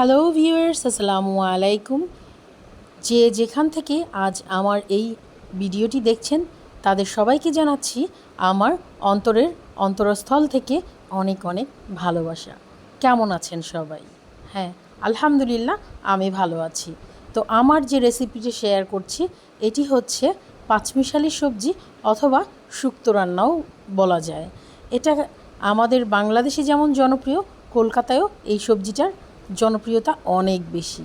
Hello viewers আসসালামু আলাইকুম। যে যেখান থেকে আজ আমার এই ভিডিওটি দেখছেন, তাদের সবাইকে জানাচ্ছি আমার অন্তরের অন্তরস্থল থেকে অনেক অনেক ভালোবাসা। কেমন আছেন সবাই? হ্যাঁ আলহামদুলিল্লাহ, আমি ভালো আছি। তো আমার যে রেসিপিটি শেয়ার করছি, এটি হচ্ছে পাঁচমিশালি সবজি অথবা শুক্তো রান্নাও বলা যায়। এটা আমাদের বাংলাদেশে যেমন জনপ্রিয়, কলকাতায়ও এই সবজিটার জনপ্রিয়তা অনেক বেশি।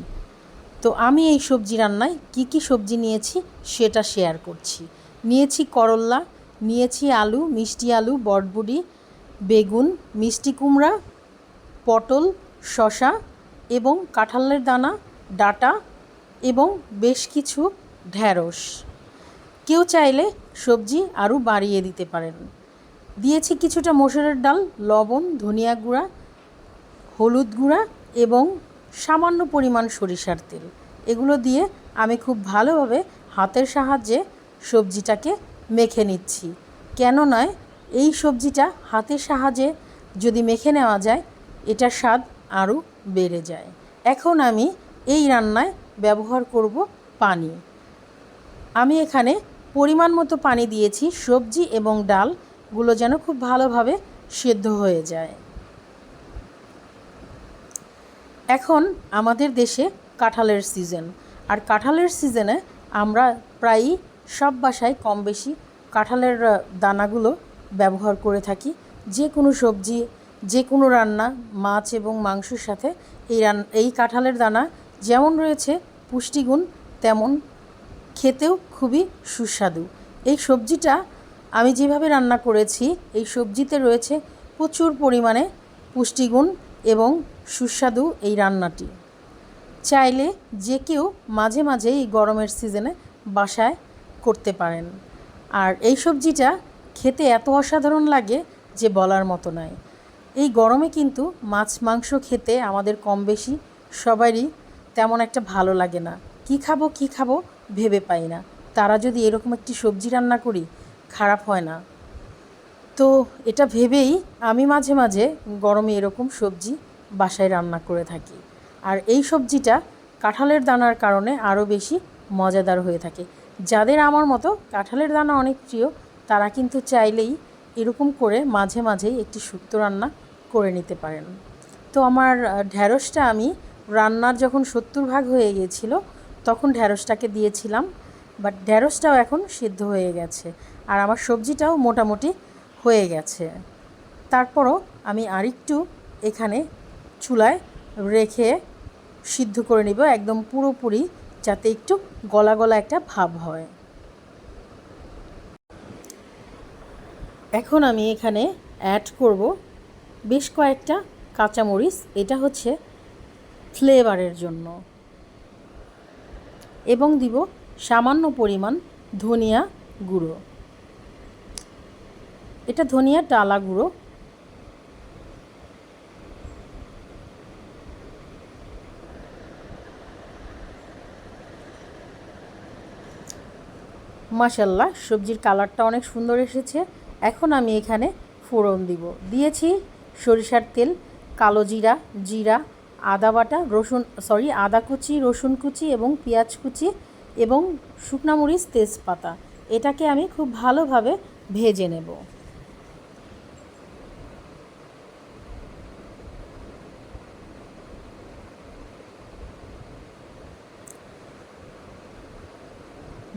তো আমি এই সবজি রান্নায় কি কি সবজি নিয়েছি সেটা শেয়ার করছি। নিয়েছি করল্লা নিয়েছি আলু, মিষ্টি আলু, বটবুডি, বেগুন, মিষ্টি কুমড়া, পটল শশা এবং কাঁঠালের দানা, ডাটা এবং বেশ কিছু ঢ্যাঁড়স কেউ চাইলে সবজি আরও বাড়িয়ে দিতে পারেন। দিয়েছি কিছুটা মসুরের ডাল, লবণ, ধনিয়া গুঁড়া, হলুদ গুঁড়া এবং সামান্য পরিমাণ সরিষার তেল। এগুলো দিয়ে আমি খুব ভালোভাবে হাতের সাহায্যে সবজিটাকে মেখে নিচ্ছি। কেন নয়, এই সবজিটা হাতের সাহায্যে যদি মেখে নেওয়া যায়, এটার স্বাদ আরও বেড়ে যায়। এখন আমি এই রান্নায় ব্যবহার করব পানি। আমি এখানে পরিমাণ মতো পানি দিয়েছি। সবজি এবং ডালগুলো যেন খুব ভালোভাবে সেদ্ধ হয়ে যায়। এখন আমাদের দেশে কাঁঠালের সিজন আর কাঁঠালের সিজনে আমরা প্রায়ই সব বাসায় কম বেশি কাঁঠালের দানাগুলো ব্যবহার করে থাকি। যে কোনো সবজি, যে কোনো রান্না, মাছ এবং মাংসের সাথে এই রান, এই কাঁঠালের দানা যেমন রয়েছে পুষ্টিগুণ, তেমন খেতেও খুবই সুস্বাদু। এই সবজিটা আমি যেভাবে রান্না করেছি, এই সবজিতে রয়েছে প্রচুর পরিমাণে পুষ্টিগুণ এবং সুস্বাদু এই রান্নাটি। চাইলে যে কেউ মাঝে মাঝে এই গরমের সিজনে বাসায় করতে পারেন। আর এই সবজিটা খেতে এত অসাধারণ লাগে যে বলার মতো নয় এই গরমে কিন্তু মাছ মাংস খেতে আমাদের কম বেশি সবারই তেমন একটা ভালো লাগে না। কি খাব কি খাব ভেবে পাই না। তারা যদি এরকম একটি সবজি রান্না করি, খারাপ হয় না। তো এটা ভেবেই আমি মাঝে মাঝে গরমে এরকম সবজি বাসায় রান্না করে থাকি। আর এই সবজিটা কাঁঠালের দানার কারণে আরও বেশি মজাদার হয়ে থাকে। যাদের আমার মতো কাঁঠালের দানা অনেক প্রিয়, তারা কিন্তু চাইলেই এরকম করে মাঝে মাঝেই একটি শুক্তো রান্না করে নিতে পারেন। তো আমার ঢ্যাঁড়সটা আমি রান্নার যখন সত্তর ভাগ হয়ে গিয়েছিল, তখন ঢ্যাঁড়সটাকে দিয়েছিলাম। বাট ঢ্যাঁড়সটাও এখন সিদ্ধ হয়ে গেছে। আর আমার সবজিটাও মোটামুটি হয়ে গেছে। তারপরও আমি আরেকটু এখানে চুলায় রেখে সিদ্ধ করে নিব, একদম পুরোপুরি যাতে একটু গলা গলা একটা ভাব হয়। এখন আমি এখানে অ্যাড করব বেশ কয়েকটা কাঁচামরিচ, এটা হচ্ছে ফ্লেভারের জন্য। এবং দিব সামান্য পরিমাণ ধনিয়া গুঁড়ো। এটা ধনিয়ার ডালা গুঁড়ো। মাসাল্লাহ সবজির কালারটা অনেক সুন্দর এসেছে। এখন আমি এখানে ফোড়ন দিব। দিয়েছি সরিষার তেল, কালো জিরা জিরা, আদা বাটা, রসুন সরি আদা কুচি, রসুন কুচি এবং পেঁয়াজ কুচি এবং শুকনা মরিচ, তেজপাতা। এটাকে আমি খুব ভালোভাবে ভেজে নেব।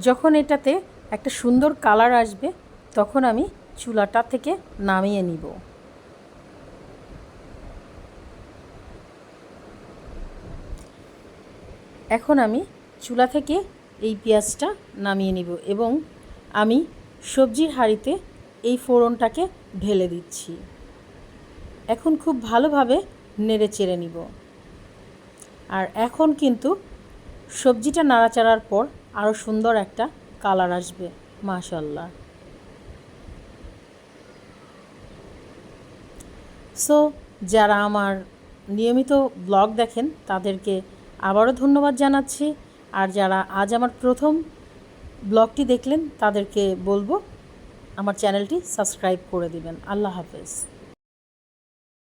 যখন এটাতে একটা সুন্দর কালার আসবে, তখন আমি চুলাটা থেকে নামিয়ে নিব। এখন আমি চুলা থেকে এই পেঁয়াজটা নামিয়ে নিব এবং আমি সবজির হাঁড়িতে এই ফোড়নটাকে ঢেলে দিচ্ছি। এখন খুব ভালোভাবে নেড়ে চেড়ে নিব। আর এখন কিন্তু সবজিটা নাড়াচাড়ার পর আরও সুন্দর একটা কালার আসবে মাশাল্লাহ সো যারা আমার নিয়মিত ব্লগ দেখেন, তাদেরকে আবারও ধন্যবাদ জানাচ্ছি। আর যারা আজ আমার প্রথম ব্লগটি দেখলেন, তাদেরকে বলব, আমার চ্যানেলটি সাবস্ক্রাইব করে দিবেন। আল্লাহ হাফেজ।